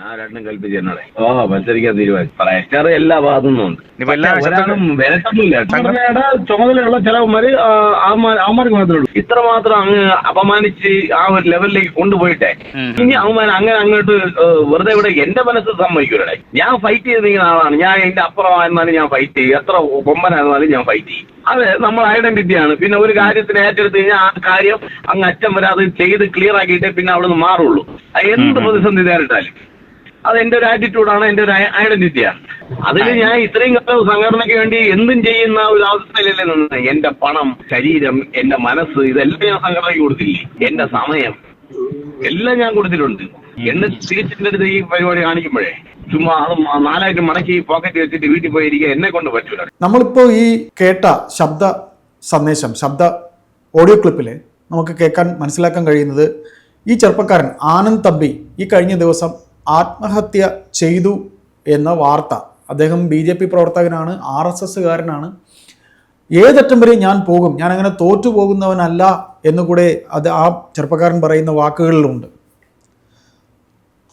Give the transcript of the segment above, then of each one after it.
ഞാൻ രണ്ടും കൽപ്പിച്ച് എന്നോടെ ഓ മത്സരിക്കാൻ തീരുമാനിച്ചു. പ്രഷർ എല്ലാ ഭാഗത്തു നിന്നുണ്ട്. ചുമതലയുള്ള ചിലവന്മാര് അവന്മാർക്ക് മാത്രമേ ഉള്ളൂ. ഇത്രമാത്രം അങ്ങ് അപമാനിച്ച് ആ ഒരു ലെവലിലേക്ക് കൊണ്ടുപോയിട്ടെ. ഇനി അവന്മാർ അങ്ങനെ അങ്ങോട്ട് വെറുതെ ഇവിടെ എന്റെ മനസ്സ് സമ്മതിക്കൂലേ ഞാൻ ഫൈറ്റ് ചെയ്ത് നിൽക്കുന്ന ആളാണ്. ഞാൻ എന്റെ അപ്പുറമായിരുന്നാലും ഞാൻ ഫൈറ്റ് ചെയ്യും. എത്ര കൊമ്പനായിരുന്നാലും ഞാൻ ഫൈറ്റ് ചെയ്യും. അതെ നമ്മൾ ഐഡന്റിറ്റിയാണ് പിന്നെ ഒരു കാര്യത്തിന് ഏറ്റെടുത്ത് കഴിഞ്ഞാൽ ആ കാര്യം അങ്ങ് അച്ഛൻ വരെ അത് ചെയ്ത് ക്ലിയർ ആക്കിയിട്ടേ പിന്നെ അവിടെ നിന്ന് മാറുള്ളൂ എന്ത് പ്രതിസന്ധി നേരിട്ടാലും. അത് എന്റെ ഒരു ആറ്റിറ്റ്യൂഡാണ് എന്റെ ഒരു ഐഡന്റിറ്റിയാണ് അതിൽ ഞാൻ ഇത്രയും കാലം സംഘടനയ്ക്ക് വേണ്ടി എന്തും ചെയ്യുന്ന ഒരു അവസ്ഥയിലല്ലേ നിന്ന്. എന്റെ പണം ശരീരം എന്റെ മനസ്സ് ഇതെല്ലാം ഞാൻ സംഘടനയ്ക്ക് കൊടുത്തില്ലേ? എന്റെ സമയം എല്ലാം ഞാൻ കൊടുത്തിട്ടുണ്ട്. എന്നെ തിരിച്ചിന്റെ അടുത്ത് ഈ പരിപാടി കാണിക്കുമ്പോഴേ ചുമ്മാ അത് നാലായിട്ട് മടക്കി പോക്കറ്റ് വെച്ചിട്ട് വീട്ടിൽ പോയിരിക്കുക എന്നെ കൊണ്ട് പറ്റൂല. നമ്മളിപ്പോ ഈ കേട്ട ശബ്ദ സന്ദേശം ശബ്ദ ഓഡിയോ ക്ലിപ്പിൽ നമുക്ക് കേൾക്കാൻ മനസ്സിലാക്കാൻ കഴിയുന്നത് ഈ ചെറുപ്പക്കാരൻ ആനന്ദ് തമ്പി ഈ കഴിഞ്ഞ ദിവസം ആത്മഹത്യ ചെയ്തു എന്ന വാർത്ത. അദ്ദേഹം ബി ജെ പി പ്രവർത്തകനാണ് ആർ എസ് എസ്സുകാരനാണ്. ഏതറ്റം വരെ ഞാൻ പോകും ഞാൻ അങ്ങനെ തോറ്റു പോകുന്നവനല്ല എന്നുകൂടെ അത് ആ ചെറുപ്പക്കാരൻ പറയുന്ന വാക്കുകളിലുണ്ട്.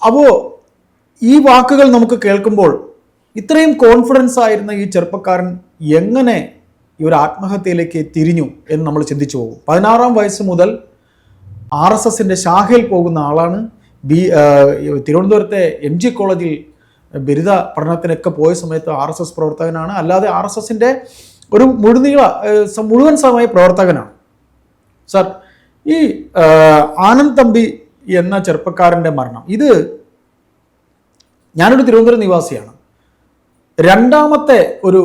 അപ്പോൾ ഈ വാക്കുകൾ നമുക്ക് കേൾക്കുമ്പോൾ ഇത്രയും കോൺഫിഡൻസ് ആയിരുന്ന ഈ ചെറുപ്പക്കാരൻ എങ്ങനെ ഈ ഒരു ആത്മഹത്യയിലേക്ക് തിരിഞ്ഞു എന്ന് നമ്മൾ ചിന്തിച്ചു പോകും. പതിനാറാം വയസ്സ് മുതൽ ആർ എസ് എസിന്റെ ശാഖയിൽ പോകുന്ന ആളാണ് ബി തിരുവനന്തപുരത്തെ എം ജി കോളേജിൽ ബിരുദ പഠനത്തിനൊക്കെ പോയ സമയത്ത് ആർ എസ് എസ് പ്രവർത്തകനാണ്. അല്ലാതെ ആർ എസ് എസിന്റെ ഒരു മുഴുനീള മുഴുവൻ സമയ പ്രവർത്തകനാണ്. സാർ ഈ ആനന്ദ് തമ്പി എന്ന ചെറുപ്പക്കാരന്റെ മരണം. ഇത് ഞാനൊരു തിരുവനന്തപുരം നിവാസിയാണ്. രണ്ടാമത്തെ ഒരു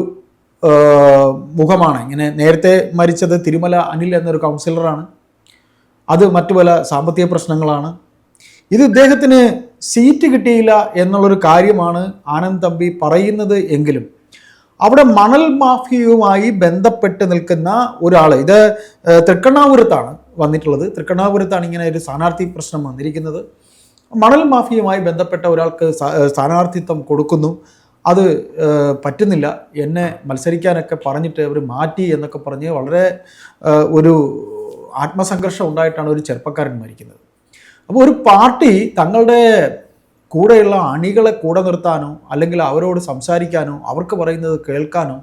മുഖമാണ്. ഇങ്ങനെ നേരത്തെ മരിച്ചത് തിരുമല അനിൽ എന്നൊരു കൗൺസിലറാണ് അത് മറ്റു പല സാമ്പത്തിക പ്രശ്നങ്ങളാണ്. ഇത് ഇദ്ദേഹത്തിന് സീറ്റ് കിട്ടിയില്ല എന്നുള്ളൊരു കാര്യമാണ് ആനന്ദ് തമ്പി പറയുന്നത് എങ്കിലും അവിടെ മണൽ മാഫിയയുമായി ബന്ധപ്പെട്ട് നിൽക്കുന്ന ഒരാൾ ഇത് തൃക്കണ്ണാപുരത്താണ് വന്നിട്ടുള്ളത്. തൃക്കണ്ണാപുരത്താണ് ഇങ്ങനെ ഒരു സ്ഥാനാർത്ഥി പ്രശ്നം വന്നിരിക്കുന്നത്. മണൽ മാഫിയയുമായി ബന്ധപ്പെട്ട ഒരാൾക്ക് സ്ഥാനാർത്ഥിത്വം കൊടുക്കുന്നു. അത് പറ്റുന്നില്ല. എന്നെ മത്സരിക്കാനൊക്കെ പറഞ്ഞിട്ട് അവർ മാറ്റി എന്നൊക്കെ പറഞ്ഞ് വളരെ ഒരു ആത്മസംഘർഷം ഉണ്ടായിട്ടാണ് ഒരു ചെറുപ്പക്കാരൻ മരിക്കുന്നത്. അപ്പോൾ ഒരു പാർട്ടി തങ്ങളുടെ കൂടെയുള്ള അണികളെ കൂടെ നിർത്താനോ അല്ലെങ്കിൽ അവരോട് സംസാരിക്കാനോ അവർക്ക് പറയുന്നത് കേൾക്കാനോ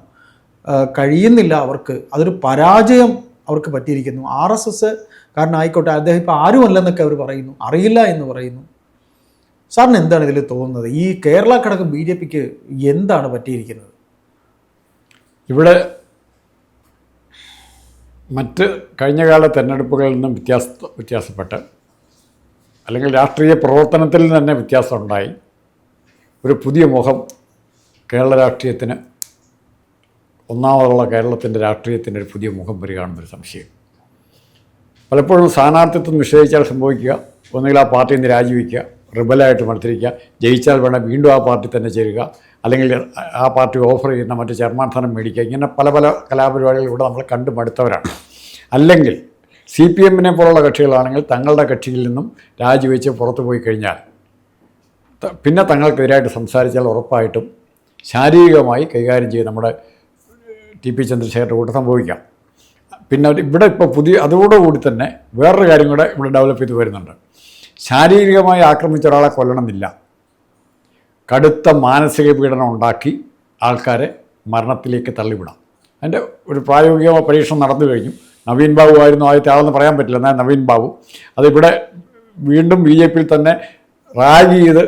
കഴിയുന്നില്ല അവർക്ക്. അതൊരു പരാജയം അവർക്ക് പറ്റിയിരിക്കുന്നു. ആർ എസ് എസ് കാരണം ആയിക്കോട്ടെ അദ്ദേഹം ഇപ്പോൾ ആരുമല്ലെന്നൊക്കെ അവർ പറയുന്നു. അറിയില്ല എന്ന് പറയുന്നു. സാറിന് എന്താണ് ഇതിൽ തോന്നുന്നത്? ഈ കേരള ഘടകം ബി ജെ പിക്ക് എന്താണ് പറ്റിയിരിക്കുന്നത്? ഇവിടെ മറ്റ് കഴിഞ്ഞകാല തെരഞ്ഞെടുപ്പുകളിൽ നിന്നും വ്യത്യാസ വ്യത്യാസപ്പെട്ട് അല്ലെങ്കിൽ രാഷ്ട്രീയ പ്രവർത്തനത്തിൽ തന്നെ വ്യത്യാസമുണ്ടായി. ഒരു പുതിയ മുഖം കേരള രാഷ്ട്രീയത്തിന് ഒന്നാമതുള്ള കേരളത്തിന്റെ രാഷ്ട്രീയത്തിന് ഒരു പുതിയ മുഖം വരികയാണെന്നൊരു സംശയം. പലപ്പോഴും സ്ഥാനാർത്ഥിത്വം നിഷേധിച്ചാൽ സംഭവിക്കുക ഒന്നുകിൽ ആ പാർട്ടിയിൽ നിന്ന് രാജിവെക്കുക റിബലായിട്ട് മത്സരിക്കുക ജയിച്ചാൽ വേണം വീണ്ടും ആ പാർട്ടി തന്നെ ചേരുക അല്ലെങ്കിൽ ആ പാർട്ടി ഓഫർ ചെയ്യുന്ന മറ്റ് ചെയർമാൻ സ്ഥാനം മേടിക്കുക. ഇങ്ങനെ പല പല കലാപരിപാടികൾ ഇവിടെ നമ്മൾ കണ്ടു മടുത്തവരാണ് അല്ലെങ്കിൽ സി പി എമ്മിനെ പോലുള്ള കക്ഷികളാണെങ്കിൽ തങ്ങളുടെ കക്ഷിയിൽ നിന്നും രാജിവെച്ച് പുറത്തു പോയി കഴിഞ്ഞാൽ പിന്നെ തങ്ങൾക്കെതിരായിട്ട് സംസാരിച്ചാൽ ഉറപ്പായിട്ടും ശാരീരികമായി കൈകാര്യം ചെയ്ത് നമ്മുടെ ടി പി ചന്ദ്രശേഖരന്റെ കൂടെ സംഭവിക്കാം. പിന്നെ ഇവിടെ ഇപ്പോൾ പുതിയ അതോടുകൂടി തന്നെ വേറൊരു കാര്യം കൂടെ ഇവിടെ ഡെവലപ്പ് ചെയ്ത് വരുന്നുണ്ട്. ശാരീരികമായി ആക്രമിച്ച ഒരാളെ കൊല്ലണമെന്നില്ല. കടുത്ത മാനസിക പീഡനം ഉണ്ടാക്കി ആൾക്കാരെ മരണത്തിലേക്ക് തള്ളിവിടാം. അതിന്റെ ഒരു പ്രായോഗിക പരീക്ഷണം നടന്നു കഴിഞ്ഞു. നവീൻ ബാബു ആയിരുന്നു ആദ്യത്തെ ആളെന്ന് പറയാൻ പറ്റില്ല. എന്നാൽ നവീൻ ബാബു. അതിവിടെ വീണ്ടും ബി ജെ പിയിൽ തന്നെ റാഗ് ചെയ്ത്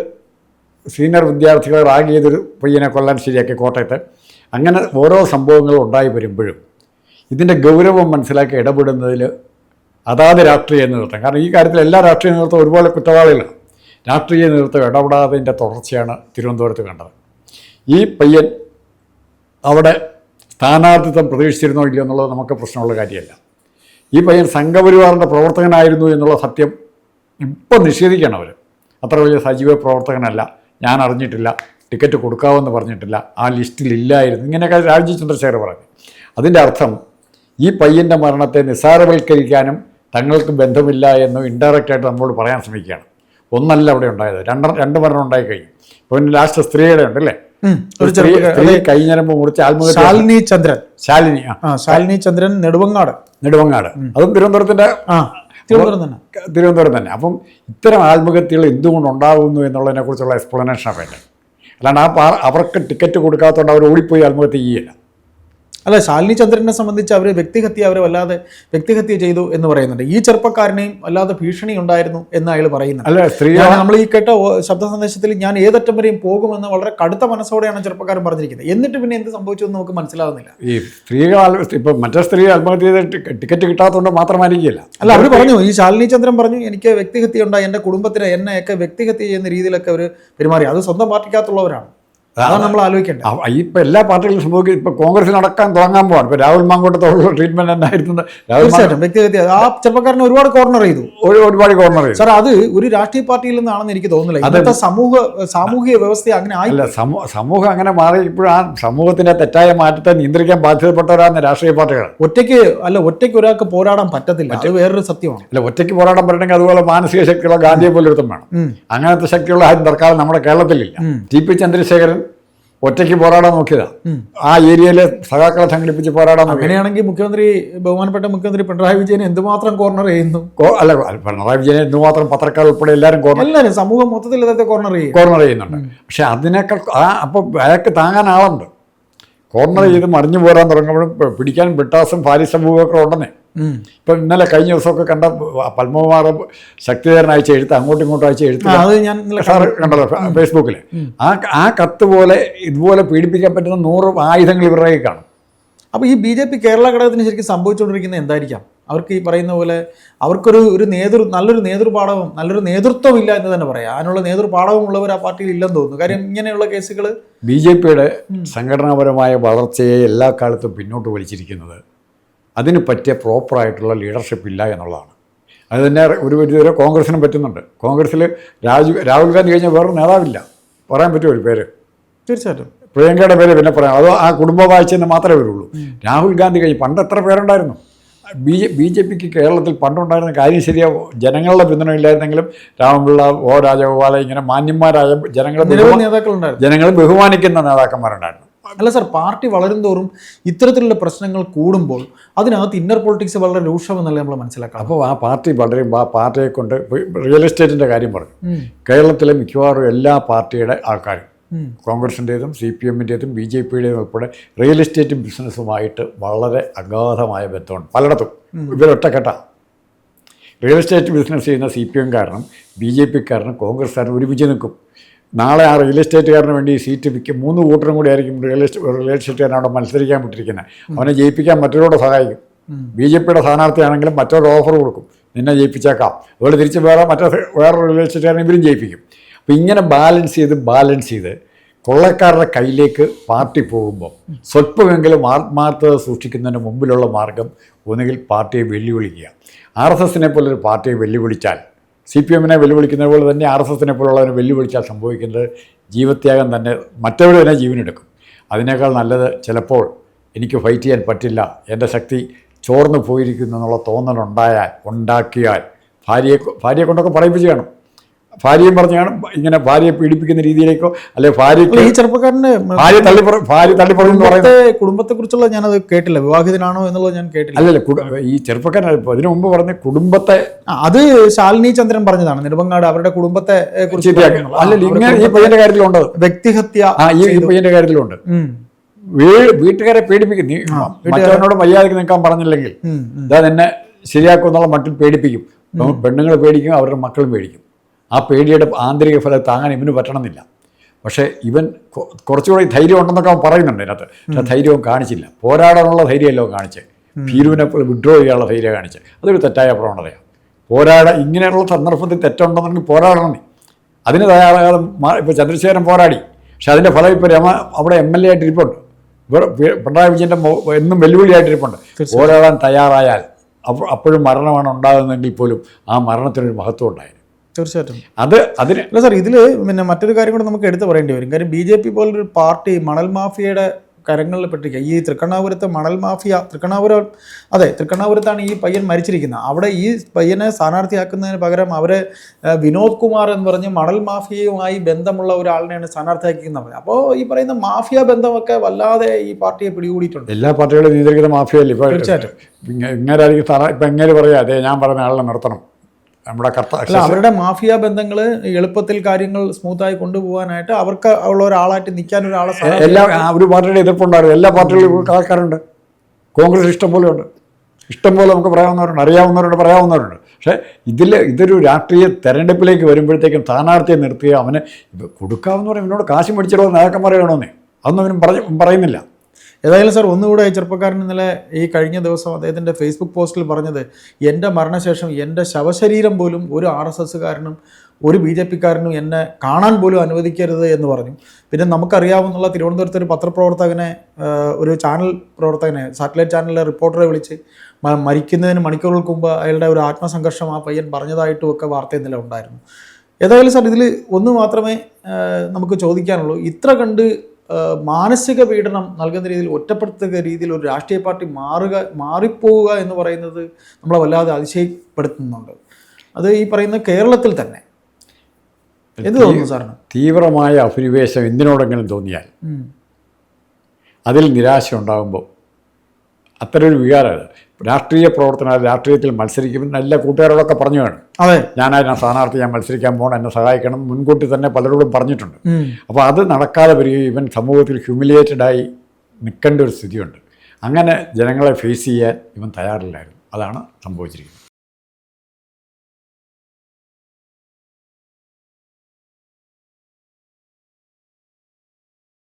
സീനിയർ വിദ്യാർത്ഥികളെ റാഗ് ചെയ്തൊരു പയ്യനെ കൊല്ലാൻ ശരിയാക്കി കോട്ടയത്ത് അങ്ങനെ ഓരോ സംഭവങ്ങളും ഉണ്ടായി വരുമ്പോഴും ഇതിന്റെ ഗൗരവം മനസ്സിലാക്കി ഇടപെടുന്നതിൽ അതാത് രാഷ്ട്രീയ നേതൃത്വം. കാരണം ഈ കാര്യത്തിൽ എല്ലാ രാഷ്ട്രീയ നേതൃത്വം ഒരുപോലെ കുറ്റവാളികളാണ്. രാഷ്ട്രീയ നേതൃത്വം ഇടപെടാത്തതിന്റെ തുടർച്ചയാണ് തിരുവനന്തപുരത്ത് കണ്ടത്. ഈ പയ്യൻ അവിടെ സ്ഥാനാർത്ഥിത്വം പ്രതീക്ഷിച്ചിരുന്നോ ഇല്ലയോ എന്നുള്ളത് നമുക്ക് പ്രശ്നമുള്ള കാര്യമല്ല. ഈ പയ്യൻ സംഘപരിവാറിന്റെ പ്രവർത്തകനായിരുന്നു എന്നുള്ള സത്യം ഇപ്പം നിഷേധിക്കണം അവർ. അത്ര വലിയ സജീവ പ്രവർത്തകനല്ല. ഞാൻ അറിഞ്ഞിട്ടില്ല. ടിക്കറ്റ് കൊടുക്കാമെന്ന് പറഞ്ഞിട്ടില്ല. ആ ലിസ്റ്റിലില്ലായിരുന്നു ഇങ്ങനെയൊക്കെ രാജീവ് ചന്ദ്രശേഖർ പറഞ്ഞു. അതിന്റെ അർത്ഥം ഈ പയ്യന്റെ മരണത്തെ നിസ്സാരവൽക്കരിക്കാനും തങ്ങൾക്ക് ബന്ധമില്ല എന്ന് ഇൻഡയറക്റ്റായിട്ട് നമ്മളോട് പറയാൻ ശ്രമിക്കുകയാണ്. ഒന്നല്ല അവിടെ ഉണ്ടായത്. രണ്ട് രണ്ട് മരണം ഉണ്ടായി കഴിഞ്ഞു ഇപ്പോൾ പിന്നെ ലാസ്റ്റ് സ്ത്രീയുടെ ഉണ്ടല്ലേ? ഒരു മുറിച്ച് ആത്മഹത്യ ശാലിനി ചന്ദ്രൻ. ശാലിനി ആ. ശാലിനി ചന്ദ്രൻ നെടുവങ്ങാട്. നെടുവങ്ങാട്. അതും തിരുവനന്തപുരത്തിന്റെ തിരുവനന്തപുരം തന്നെ. തിരുവനന്തപുരം തന്നെ. അപ്പം ഇത്തരം ആത്മഹത്യകൾ എന്തുകൊണ്ട് ഉണ്ടാകുന്നു എന്നുള്ളതിനെക്കുറിച്ചുള്ള എക്സ്പ്ലനേഷനാണ് വേണ്ടത് അല്ലാണ്ട് ആ അവർക്ക് ടിക്കറ്റ് കൊടുക്കാത്തതുകൊണ്ട് അവർ ഓടിപ്പോയി ആത്മഹത്യ ചെയ്യില്ല. അല്ല ശാലിനി ചന്ദ്രനെ സംബന്ധിച്ച് അവർ വ്യക്തിഹത്യ അവരെ വല്ലാതെ വ്യക്തിഹത്യ ചെയ്തു എന്ന് പറയുന്നുണ്ട്. ഈ ചെറുപ്പക്കാരനെയും വല്ലാതെ ഭീഷണി ഉണ്ടായിരുന്നു എന്ന് അയാൾ പറയുന്നുണ്ട്. അല്ല സ്ത്രീ നമ്മൾ ഈ കേട്ട ശബ്ദ സന്ദേശത്തിൽ ഞാൻ ഏതറ്റം വരെയും പോകുമെന്ന് വളരെ കടുത്ത മനസ്സോടെയാണ് ചെറുപ്പക്കാരൻ പറഞ്ഞിരിക്കുന്നത്. എന്നിട്ട് പിന്നെ എന്ത് സംഭവിച്ചു എന്ന് നമുക്ക് മനസ്സിലാകുന്നില്ല ഈ സ്ത്രീകൾ ഇപ്പൊ മറ്റേ സ്ത്രീ ആത്മഹത്യ ചെയ്ത് ടിക്കറ്റ് കിട്ടാത്തതുകൊണ്ട് മാത്രമായിരിക്കില്ല. അല്ല അവർ പറഞ്ഞു ഈ ശാലിനി ചന്ദ്രൻ പറഞ്ഞു എനിക്ക് വ്യക്തിഹത്യ ഉണ്ടായി എന്റെ കുടുംബത്തിന് എന്നെയൊക്കെ വ്യക്തിഹത്യ ചെയ്യുന്ന രീതിയിലൊക്കെ അവർ പെരുമാറി. അത് സ്വന്തം പാർട്ടിക്കകത്തുള്ളവരാണ്. അതാണ് നമ്മൾ ആലോചിക്കേണ്ടത്. ഇപ്പൊ എല്ലാ പാർട്ടികളും സംഭവിക്കും. ഇപ്പം കോൺഗ്രസ് നടക്കാൻ തുടങ്ങാൻ പോവാണ്. ഇപ്പം രാഹുൽ മാങ്കോട്ട് ട്രീറ്റ്മെന്റ് എന്നായിരുന്നു തീർച്ചയായിട്ടും വ്യക്തിഹത്യ ആ ചെറുപ്പക്കാരനെ ഒരുപാട് കോർണർ ചെയ്തു. ഒരുപാട് കോർണർ ചെയ്തു. സാർ അത് ഒരു രാഷ്ട്രീയ പാർട്ടിയിൽ നിന്നാണെന്ന് എനിക്ക് തോന്നുന്നില്ല. ഇന്നത്തെ സമൂഹ സാമൂഹിക വ്യവസ്ഥ അങ്ങനെ ആയില്ല സമൂഹം അങ്ങനെ മാറി ഇപ്പോഴാണ് ആ സമൂഹത്തിന്റെ തെറ്റായ മാറ്റത്തെ നിയന്ത്രിക്കാൻ ബാധ്യതപ്പെട്ടവരാണ് രാഷ്ട്രീയ പാർട്ടികൾ. ഒറ്റയ്ക്ക് അല്ല ഒറ്റയ്ക്ക് ഒരാൾക്ക് പോരാടാൻ പറ്റത്തില്ല. അത് വേറൊരു സത്യമാണ്. അല്ല ഒറ്റയ്ക്ക് പോരാടാൻ പറ്റണമെങ്കിൽ അതുപോലെ മാനസിക ശക്തിയുള്ള ഗാന്ധിയെ പോലെ ഒരുത്തം വേണം അങ്ങനത്തെ ശക്തിയുള്ള ആരും തർക്കാലം നമ്മുടെ കേരളത്തിലില്ല. ടി പി ചന്ദ്രശേഖരൻ ഒറ്റയ്ക്ക് പോരാടാൻ നോക്കിയതാ. ആ ഏരിയയിലെ സഖാക്കളെ സംഘടിപ്പിച്ച് പോരാടാൻ അങ്ങനെയാണെങ്കിൽ മുഖ്യമന്ത്രി ബഹുമാനപ്പെട്ട മുഖ്യമന്ത്രി പിണറായി വിജയൻ എന്തുമാത്രം കോർണർ ചെയ്യുന്നു? അല്ല പിണറായി വിജയൻ എന്തുമാത്രം പത്രക്കാർ ഉൾപ്പെടെ എല്ലാവരും കോർണർ എല്ലാവരും സമൂഹം മൊത്തത്തിൽ ഇതൊക്കെ കോർണർ ചെയ്യും കോർണർ ചെയ്യുന്നുണ്ട്. പക്ഷെ അതിനേക്കാൾ ആ അപ്പോൾ അയാൾക്ക് താങ്ങാൻ ആളുണ്ട് കോർണർ ചെയ്ത് മറിഞ്ഞു പോരാൻ തുടങ്ങുമ്പോഴും പിടിക്കാൻ ബ്രിട്ടാസും ഫാരിസ് സമൂഹമൊക്കെ ഉടനെ. ഇപ്പം ഇന്നലെ കഴിഞ്ഞ ദിവസമൊക്കെ കണ്ട പത്മകുമാർ ശക്തിധരൻ അയച്ച എഴുത്ത് അങ്ങോട്ടും ഇങ്ങോട്ടും അയച്ച എഴുത്ത് അത് ഞാൻ ഇന്നലെ സാറ് കണ്ടല്ലോ ഫേസ്ബുക്കിൽ ആ ആ കത്ത് പോലെ ഇതുപോലെ പീഡിപ്പിക്കാൻ പറ്റുന്ന നൂറ് ആയുധങ്ങൾ ഇവരുടെ കാണും. അപ്പോൾ ഈ ബി ജെ പി കേരള ഘടകത്തിന് ശരിക്കും സംഭവിച്ചുകൊണ്ടിരിക്കുന്നത് എന്തായിരിക്കാം? അവർക്ക് ഈ പറയുന്ന പോലെ അവർക്കൊരു ഒരു നേതൃ നല്ലൊരു നേതൃപാഠവും നല്ലൊരു നേതൃത്വം ഇല്ല എന്ന് തന്നെ പറയാം. അതിനുള്ള നേതൃപാഠവും ഉള്ളവർ ആ പാർട്ടിയിൽ ഇല്ലെന്ന് തോന്നുന്നു. കാര്യം ഇങ്ങനെയുള്ള കേസുകൾ ബി ജെ പിയുടെ സംഘടനാപരമായ വളർച്ചയെ എല്ലാ കാലത്തും പിന്നോട്ട് വലിച്ചിരിക്കുന്നത് അതിന് പറ്റിയ പ്രോപ്പറായിട്ടുള്ള ലീഡർഷിപ്പ് ഇല്ല എന്നുള്ളതാണ്. അത് തന്നെ ഒരു പരിധിവരെ കോൺഗ്രസിനും പറ്റുന്നുണ്ട്. കോൺഗ്രസ്സിൽ രാജു രാഹുൽ ഗാന്ധി കഴിഞ്ഞാൽ വേറെ നേതാവില്ല. പറയാൻ പറ്റുമോ ഒരു പേര്? തീർച്ചയായിട്ടും. പ്രിയങ്കയുടെ പേര് പിന്നെ പറയാം. അതോ ആ കുടുംബ വാഴ്ചയെന്ന് മാത്രമേ വരുള്ളൂ. രാഹുൽ ഗാന്ധി കഴിഞ്ഞ് പണ്ട് എത്ര പേരുണ്ടായിരുന്നു? ബി ജെ ബി ജെ പിക്ക് കേരളത്തിൽ പണ്ടുണ്ടായിരുന്ന കാര്യം ശരിയാ ജനങ്ങളുടെ പിന്തുണ ഇല്ലായിരുന്നെങ്കിലും രാമപിള്ള ഓ രാജഗോപാല ഇങ്ങനെ മാന്യന്മാരായ ജനങ്ങളെ നേതാക്കളുണ്ടായിരുന്നു. ജനങ്ങളെ ബഹുമാനിക്കുന്ന നേതാക്കന്മാരുണ്ടായിരുന്നു. അല്ല സാർ പാർട്ടി വളരും തോറും ഇത്തരത്തിലുള്ള പ്രശ്നങ്ങൾ കൂടുമ്പോൾ അതിനകത്ത് ഇന്നർ പൊളിറ്റിക്സ് വളരെ രൂക്ഷമെന്നല്ലേ നമ്മൾ മനസ്സിലാക്കുക അപ്പോൾ ആ പാർട്ടി വളരെ ആ പാർട്ടിയെ കൊണ്ട് റിയൽ എസ്റ്റേറ്റിന്റെ കാര്യം പറഞ്ഞു. കേരളത്തിലെ മിക്കവാറും എല്ലാ പാർട്ടിയുടെ ആൾക്കാരും. കോൺഗ്രസിന്റേതും സി പി എമ്മിന്റേതും ബി ജെ പിയുടേതും ഉൾപ്പെടെ റിയൽ എസ്റ്റേറ്റും ബിസിനസ്സുമായിട്ട് വളരെ അഗാധമായ ബന്ധമുണ്ട്. പലയിടത്തും. ഇവരൊറ്റക്കെട്ട. റിയൽ എസ്റ്റേറ്റ് ബിസിനസ് ചെയ്യുന്ന സി പി എം കാരണം ബി ജെ പിക്കാരനും കോൺഗ്രസ്സുകാരനും ഒരുമിച്ച് നിൽക്കും. നാളെ ആ റിയൽ എസ്റ്റേറ്റുകാരന് വേണ്ടി സീറ്റ് വിൽക്കും. മൂന്ന് കൂട്ടരും കൂടി ആയിരിക്കും റിയൽ എസ്റ്റേറ്റ് റിയൽ എസ്റ്റേറ്റുകാരൻ അവിടെ മത്സരിക്കാൻ വിട്ടിരിക്കുന്നത്. അവനെ ജയിപ്പിക്കാൻ മറ്റൊരാളോട് സഹായിക്കും. ബി ജെ പിയുടെ സ്ഥാനാർത്ഥിയാണെങ്കിലും മറ്റൊരു ഓഫർ കൊടുക്കും. നിന്നെ ജയിപ്പിച്ചേക്കാം. അതുപോലെ തിരിച്ച് വേറെ മറ്റേ വേറെ റിയൽ എസ്റ്റേറ്റുകാരനെ ഇവരും ജയിപ്പിക്കും. അപ്പോൾ ഇങ്ങനെ ബാലൻസ് ചെയ്ത് ബാലൻസ് ചെയ്ത് കൊള്ളക്കാരുടെ കയ്യിലേക്ക് പാർട്ടി പോകുമ്പോൾ സ്വല്പമെങ്കിലും ആത്മാർത്ഥത സൂക്ഷിക്കുന്നതിന് മുമ്പിലുള്ള മാർഗം ഒന്നുകിൽ പാർട്ടിയെ വെല്ലുവിളിക്കുക. ആർ എസ് എസിനെ പോലൊരു പാർട്ടിയെ വെല്ലുവിളിച്ചാൽ സി പി എമ്മിനെ വെല്ലുവിളിക്കുന്നത് പോലെ തന്നെ ആർ എസ് എസിനെ പോലുള്ളവരെ വെല്ലുവിളിച്ചാൽ സംഭവിക്കുന്നത് ജീവത്യാഗം തന്നെ മറ്റവർ തന്നെ ജീവനെടുക്കും. അതിനേക്കാൾ നല്ലത് ചിലപ്പോൾ എനിക്ക് ഫൈറ്റ് ചെയ്യാൻ പറ്റില്ല എന്റെ ശക്തി ചോർന്നു പോയിരിക്കുന്നു എന്നുള്ള തോന്നലുണ്ടായാൽ ഉണ്ടാക്കിയാൽ ഭാര്യയെ ഭാര്യയെ കൊണ്ടൊക്കെ പറയിപ്പിച്ച് കാണും. ഭാര്യയും പറഞ്ഞാണ് ഇങ്ങനെ ഭാര്യയെ പീഡിപ്പിക്കുന്ന രീതിയിലേക്കോ അല്ലെ ഭാര്യയ്ക്ക് ഈ ചെറുപ്പക്കാരന് ഭാര്യ തള്ളി ഭാര്യ പറയുന്നത് കുടുംബത്തെ കുറിച്ചുള്ള ഞാനത് കേട്ടില്ല. വിവാഹിതനാണോ എന്നുള്ളത് ഞാൻ കേട്ടില്ല. അല്ലല്ല ഈ ചെറുപ്പക്കാരൻ അതിനു മുമ്പ് പറഞ്ഞ കുടുംബത്തെ അത് ശാലിനി ചന്ദ്രൻ പറഞ്ഞതാണ്. നെടുമ്പങ്ങാട് അവരുടെ കുടുംബത്തെ കുറിച്ച് അല്ലല്ല ഇങ്ങനെ ഈ പയ്യന്റെ കാര്യത്തിലുണ്ട്. വ്യക്തിഹത്യ ഈ പയ്യന്റെ കാര്യത്തിലുണ്ട്. വീട്ടുകാരെ പീഡിപ്പിക്കുന്നു മറ്റവനോട് മര്യാദയ്ക്ക് നിൽക്കാൻ പറഞ്ഞില്ലെങ്കിൽ. ഇതാ എന്നെ ശരിയാക്കും എന്നുള്ള മട്ടിൽ പേടിപ്പിക്കും. പെണ്ണുങ്ങൾ പേടിക്കും അവരുടെ മക്കളും പേടിക്കും. ആ പേടിയുടെ ആന്തരിക ഫലം താങ്ങാൻ ഇവന് പറ്റണമെന്നില്ല. പക്ഷേ ഇവൻ കുറച്ചുകൂടി ധൈര്യം ഉണ്ടെന്നൊക്കെ അവൻ പറയുന്നുണ്ട് ഇതിനകത്ത്. പക്ഷേ ധൈര്യവും കാണിച്ചില്ല. പോരാടാനുള്ള ധൈര്യമല്ലോ കാണിച്ച്? ഭീരുവിനെ പോലെ വിഡ്രോ ചെയ്യാനുള്ള ധൈര്യം കാണിച്ച് അതൊരു തെറ്റായ പ്രവണതയാണ്. പോരാട ഇങ്ങനെയുള്ള സന്ദർഭത്തിൽ തെറ്റുണ്ടെന്നുണ്ടെങ്കിൽ പോരാടണം അതിന് തയ്യാറാകാതെ ഇപ്പോൾ ചന്ദ്രശേഖരൻ പോരാടി. പക്ഷെ അതിന്റെ ഫലം ഇപ്പോൾ രമ അവിടെ എം എൽ എ ആയിട്ട് ഇരിപ്പുണ്ട് പിണറായി വിജയന്റെ എന്നും വെല്ലുവിളിയായിട്ട് ഇരിപ്പുണ്ട് പോരാടാൻ തയ്യാറായാൽ അപ്പോൾ അപ്പോഴും മരണമാണ് ഉണ്ടാകുന്നതെങ്കിൽ പോലും ആ മരണത്തിനൊരു മഹത്വം ഉണ്ടായിരുന്നു. തീർച്ചയായിട്ടും. അത് അതിന് അല്ല സാർ ഇതിൽ പിന്നെ മറ്റൊരു കാര്യം കൂടെ നമുക്ക് എടുത്തു പറയേണ്ടി വരും. കാര്യം ബി ജെ പി പോലൊരു പാർട്ടി മണൽ മാഫിയയുടെ കരങ്ങളിൽ പെട്ടിരിക്കുക. ഈ തൃക്കണ്ണാപുരത്തെ മണൽ മാഫിയ തൃക്കണ്ണാപുരം അതെ തൃക്കണ്ണാപുരത്താണ് ഈ പയ്യൻ മരിച്ചിരിക്കുന്നത്. അവിടെ ഈ പയ്യനെ സ്ഥാനാർത്ഥിയാക്കുന്നതിന് പകരം അവരെ വിനോദ് കുമാർ എന്ന് പറഞ്ഞ് മണൽ മാഫിയയുമായി ബന്ധമുള്ള ഒരാളിനെയാണ് സ്ഥാനാർത്ഥിയാക്കുന്നത് അപ്പോൾ ഈ പറയുന്ന മാഫിയ ബന്ധമൊക്കെ വല്ലാതെ ഈ പാർട്ടിയെ പിടികൂടിയിട്ടുണ്ട്. എല്ലാ പാർട്ടികളും നിയന്ത്രിക്കുന്ന മാഫിയല്ലേ ഇപ്പോൾ തീർച്ചയായിട്ടും. ഇങ്ങനെ ഇപ്പം എങ്ങനെ പറയാം അതെ ഞാൻ പറഞ്ഞ ആളിനെ നിർത്തണം. നമ്മുടെ കർത്ത അവരുടെ മാഫിയ ബന്ധങ്ങൾ എളുപ്പത്തിൽ കാര്യങ്ങൾ സ്മൂത്തായി കൊണ്ടുപോകാനായിട്ട് അവർക്ക് ഉള്ള ഒരാളായിട്ട് നിൽക്കാൻ ഒരാളെ എല്ലാ ഒരു പാർട്ടിയുടെ എതിർപ്പുണ്ടായിരുന്നു. എല്ലാ പാർട്ടികളിലും ആൾക്കാരുണ്ട്. കോൺഗ്രസ് ഇഷ്ടം പോലെ ഉണ്ട്. ഇഷ്ടം പോലെ നമുക്ക് പറയാവുന്നവരുണ്ട് അറിയാവുന്നവരുണ്ട് പറയാവുന്നവരുണ്ട്. പക്ഷേ ഇതിൽ ഇതൊരു രാഷ്ട്രീയ തെരഞ്ഞെടുപ്പിലേക്ക് വരുമ്പോഴത്തേക്കും സ്ഥാനാർത്ഥിയെ നിർത്തുക അവന് കൊടുക്കാവുന്നവരും കൊടുക്കാമെന്ന് പറയും ഇവനോട് കാശ് മേടിച്ചിടുന്ന നേതാക്കന്മാരെ വേണമെന്നേ. അതൊന്നും അവനും പറഞ്ഞ് പറയുന്നില്ല. ഏതായാലും സാർ ഒന്നുകൂടെ ചെറുപ്പക്കാരൻ ഇന്നലെ ഈ കഴിഞ്ഞ ദിവസം അദ്ദേഹത്തിന്റെ ഫേസ്ബുക്ക് പോസ്റ്റിൽ പറഞ്ഞത് എന്റെ മരണശേഷം എന്റെ ശവശരീരം പോലും ഒരു ആർ എസ് എസ്സുകാരനും ഒരു ബി ജെ പിക്കാരനും എന്നെ കാണാൻ പോലും അനുവദിക്കരുത് എന്ന് പറഞ്ഞു. പിന്നെ നമുക്കറിയാവുന്ന തിരുവനന്തപുരത്ത് ഒരു പത്രപ്രവർത്തകനെ ഒരു ചാനൽ പ്രവർത്തകനെ സാറ്റലൈറ്റ് ചാനലിലെ റിപ്പോർട്ടറെ വിളിച്ച് മരിക്കുന്നതിന് മണിക്കൂറുകൾക്ക് മുമ്പ് അയാളുടെ ഒരു ആത്മസംഘർഷം ആ പയ്യൻ പറഞ്ഞതായിട്ടും ഒക്കെ വാർത്ത ഇന്നലെ ഉണ്ടായിരുന്നു. ഏതായാലും സാർ ഇതിൽ ഒന്ന് മാത്രമേ നമുക്ക് ചോദിക്കാനുള്ളൂ. ഇത്ര കണ്ട് മാനസിക പീഡനം നൽകുന്ന രീതിയിൽ ഒറ്റപ്പെടുത്തുക രീതിയിൽ ഒരു രാഷ്ട്രീയ പാർട്ടി മാറുക മാറിപ്പോവുക എന്ന് പറയുന്നത് നമ്മളെ വല്ലാതെ അതിശയപ്പെടുത്തുന്നുണ്ട്. അത് ഈ പറയുന്ന കേരളത്തിൽ തന്നെ. എന്ത് തോന്നുന്നു സാറിന്? തീവ്രമായ അഭിനിവേശം എന്തിനോടെങ്കിലും തോന്നിയാൽ അതിൽ നിരാശ ഉണ്ടാകുമ്പോൾ ഒരു വികാരം രാഷ്ട്രീയ പ്രവർത്തന രാഷ്ട്രീയത്തിൽ മത്സരിക്കും. എല്ലാ കൂട്ടുകാരോടൊക്കെ പറഞ്ഞു വേണം അതെ. ഞാനായിരുന്നു സ്ഥാനാർത്ഥി ഞാൻ മത്സരിക്കാൻ പോകണം എന്നെ സഹായിക്കണം. മുൻകൂട്ടി തന്നെ പലരോടും പറഞ്ഞിട്ടുണ്ട്. അപ്പോൾ അത് നടക്കാതെ വരികയും ഇവൻ സമൂഹത്തിൽ ഹ്യൂമിലിയേറ്റഡായി നിൽക്കേണ്ട ഒരു സ്ഥിതിയുണ്ട്. അങ്ങനെ ജനങ്ങളെ ഫേസ് ചെയ്യാൻ ഇവൻ തയ്യാറില്ലായിരുന്നു. അതാണ് സംഭവിച്ചിരിക്കുന്നത്.